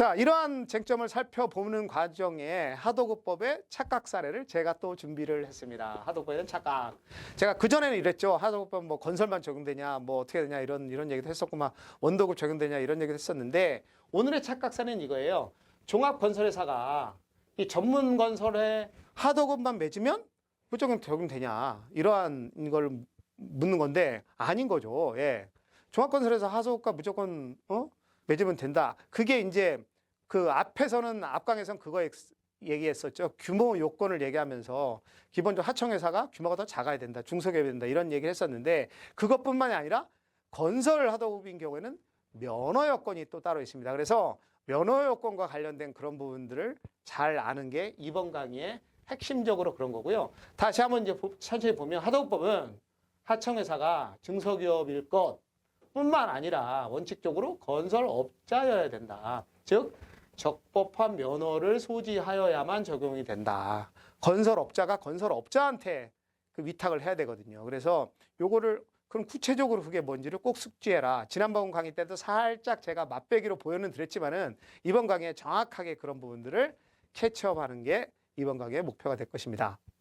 자, 이러한 쟁점을 살펴보는 과정에 하도급법의 착각 사례를 제가 또 준비를 했습니다. 하도급법에는 착각. 제가 그전에는 이랬죠. 하도급법 뭐 건설만 적용되냐, 뭐 어떻게 되냐, 이런, 이런 얘기도 했었고, 막 원도급 적용되냐, 이런 얘기도 했었는데, 오늘의 착각 사례는 이거예요. 종합건설회사가 이 전문 건설에 하도급만 맺으면 무조건 적용되냐. 이러한 걸 묻는 건데, 아닌 거죠. 예. 종합건설에서 하소급과 무조건, 어? 맺으면 된다. 그게 이제 그 앞에서는 앞강에서는 그거 얘기했었죠. 규모 요건을 얘기하면서 기본적으로 하청회사가 규모가 더 작아야 된다. 중소기업이 된다. 이런 얘기를 했었는데 그것뿐만이 아니라 건설 하도급인 경우에는 면허 여건이 또 따로 있습니다. 그래서 면허 여건과 관련된 그런 부분들을 잘 아는 게 이번 강의의 핵심적으로 그런 거고요. 다시 한번 이제 보- 천천히 보면 하도급법은 하청회사가 중소기업일 것 뿐만 아니라 원칙적으로 건설업자여야 된다. 즉 적법한 면허를 소지하여야만 적용이 된다. 건설업자가 건설업자한테 그 위탁을 해야 되거든요. 그래서 요거를 그럼 구체적으로 그게 뭔지를 꼭 숙지해라. 지난번 강의 때도 살짝 제가 맛배기로 보여는 드렸지만은 이번 강의에 정확하게 그런 부분들을 캐치업하는 게 이번 강의의 목표가 될 것입니다.